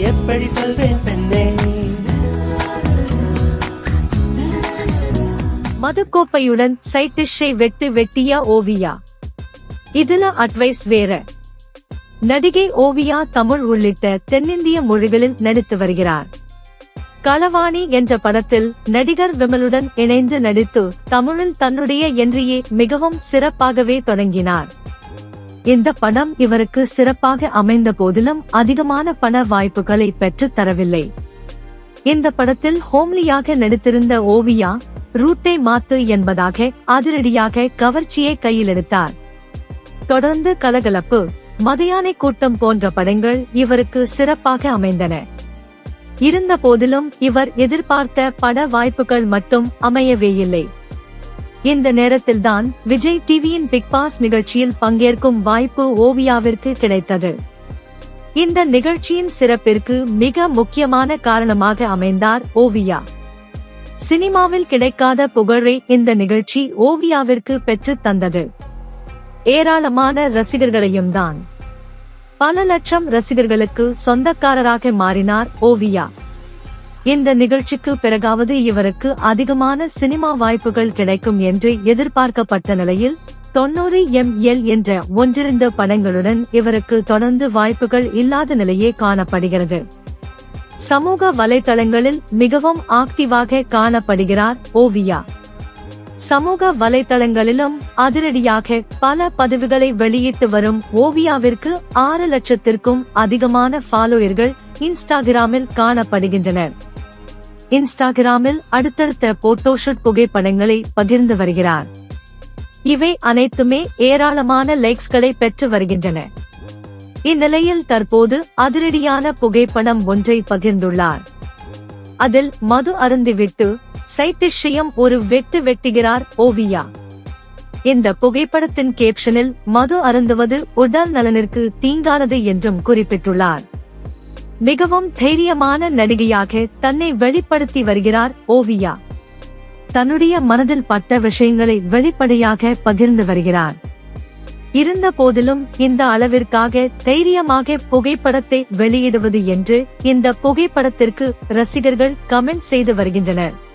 எப்படி சொல்வேன் பெண்ணே? மதுக்கோப்பையுடன் சைட் டிஷ்ஷை வெட்டு வெட்டியா ஓவியா. இதுல அட்வைஸ் வேற. நடிகை ஓவியா தமிழ் உள்ளிட்ட தென்னிந்திய மொழிகளில் நடித்து வருகிறார். களவாணி என்ற படத்தில் நடிகர் விமலுடன் இணைந்து நடித்து தமிழில் தன்னுடைய என்றியே மிகவும் சிறப்பாகவே தொடங்கினார். இந்த படம் இவருக்கு சிறப்பாக அமைந்த போதிலும் அதிகமான பண வாய்ப்புகளை பெற்றுத் தரவில்லை. இந்த படத்தில் ஹோம்லியாக நடித்திருந்த ஓவியா ரூட்டை மாத்து என்பதாக அதிரடியாக கவர்ச்சியை கையில் எடுத்தார் தொடர்ந்து கலகலப்பு மதியானை கூட்டம் போன்ற படங்கள் இவருக்கு சிறப்பாக அமைந்தன. இருந்த போதிலும் இவர் எதிர்பார்த்த பட வாய்ப்புகள் மட்டும் அமையவே இல்லை இந்த நேரத்தில்தான் விஜய் டிவியின் பிக் பாஸ் நிகழ்ச்சியில் பங்கேற்கும் வாய்ப்பு ஓவியாவிற்கு கிடைத்தது. இந்த நிகழ்ச்சியின் சிறப்பிற்கு மிக முக்கியமான காரணமாக அமைந்தார் ஓவியா. சினிமாவில் கிடைக்காத புகழை இந்த நிகழ்ச்சி ஓவியாவிற்கு பெற்றுத் தந்தது. ஏராளமான ரசிகர்களையும் தான். பல லட்சம் ரசிகர்களுக்கு சொந்தக்காரராக மாறினார் ஓவியா. இந்த நிகழ்ச்சிக்கு பிறகாவது இவருக்கு அதிகமான சினிமா வாய்ப்புகள் கிடைக்கும் என்று எதிர்பார்க்கப்பட்ட நிலையில் தொன்னூறு எம் எல் என்ற ஒன்றிரண்டு படங்களுடன் இவருக்கு தொடர்ந்து வாய்ப்புகள் இல்லாத நிலையே காணப்படுகிறது. சமூக வலைதளங்களில் மிகவும் ஆக்டிவாக காணப்படுகிறார் ஓவியா. சமூக வலைதளங்களிலும் அதிரடியாக பல பதிவுகளை வெளியிட்டு வரும் ஓவியாவிற்கு ஆறு லட்சத்திற்கும் அதிகமான ஃபாலோயர்கள் இன்ஸ்டாகிராமில் காணப்படுகின்றனர். இன்ஸ்டாகிராமில் அடுத்தடுத்த போட்டோஷூட் புகைப்படங்களை பகிர்ந்து வருகிறார். இவை அனைத்துமே ஏராளமான லைக்ஸ்களை பெற்று வருகின்றன. இந்நிலையில் தற்போது அதிரடியான புகைப்படம் ஒன்றை பகிர்ந்துள்ளார். அதில் மது அருந்திவிட்டு சைட்டிஷயம் ஒரு வெட்டு வெட்டுகிறார் ஓவியா. இந்த புகைப்படத்தின் கேப்ஷனில் மது அருந்துவது உடல் நலனிற்கு தீங்கானது என்றும் குறிப்பிட்டுள்ளார். மிகவும் தைரியமான நடிகையாக தன்னை வெளிப்படுத்தி வருகிறார் ஓவியா. தன்னுடைய மனதில் பட்ட விஷயங்களை வெளிப்படையாக பகிர்ந்து வருகிறார். இருந்த போதிலும் இந்த அளவிற்காக தைரியமாக புகைப்படத்தை வெளியிடுவது என்று இந்த புகைப்படத்திற்கு ரசிகர்கள் கமெண்ட் செய்து வருகின்றனர்.